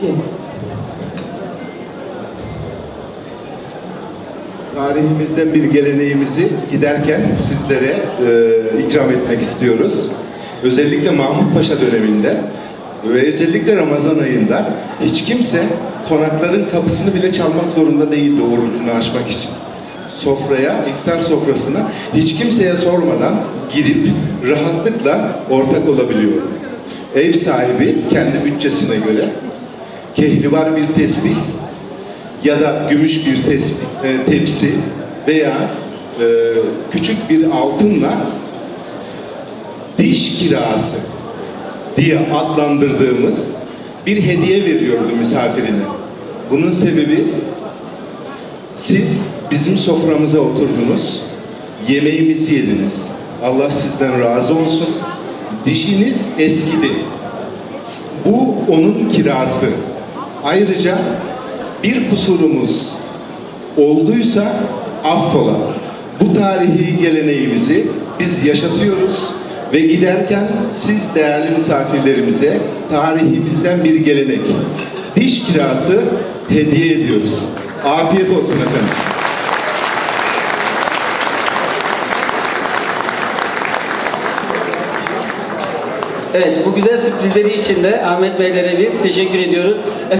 Cem. Tarihimizden bir geleneğimizi giderken sizlere e, ikram etmek istiyoruz. Özellikle Mahmut Paşa döneminde ve özellikle Ramazan ayında hiç kimse konakların kapısını bile çalmak zorunda değildi orucunu açmak için. Sofraya, iftar sofrasına hiç kimseye sormadan girip rahatlıkla ortak olabiliyor. Ev sahibi kendi bütçesine göre kehribar bir tesbih ya da gümüş bir tes- e, tepsi veya e, küçük bir altınla diş kirası diye adlandırdığımız bir hediye veriyordu misafirine. Bunun sebebi siz bizim soframıza oturdunuz, yemeğimizi yediniz. Allah sizden razı olsun. Dişiniz eskidi. Bu onun kirası. Ayrıca bir kusurumuz olduysa affola. Bu tarihi geleneğimizi biz yaşatıyoruz ve giderken siz değerli misafirlerimize tarihimizden bir gelenek, diş kirası hediye ediyoruz. Afiyet olsun efendim. Evet, bu güzel sürprizleri için de Ahmet Beylere biz teşekkür ediyoruz.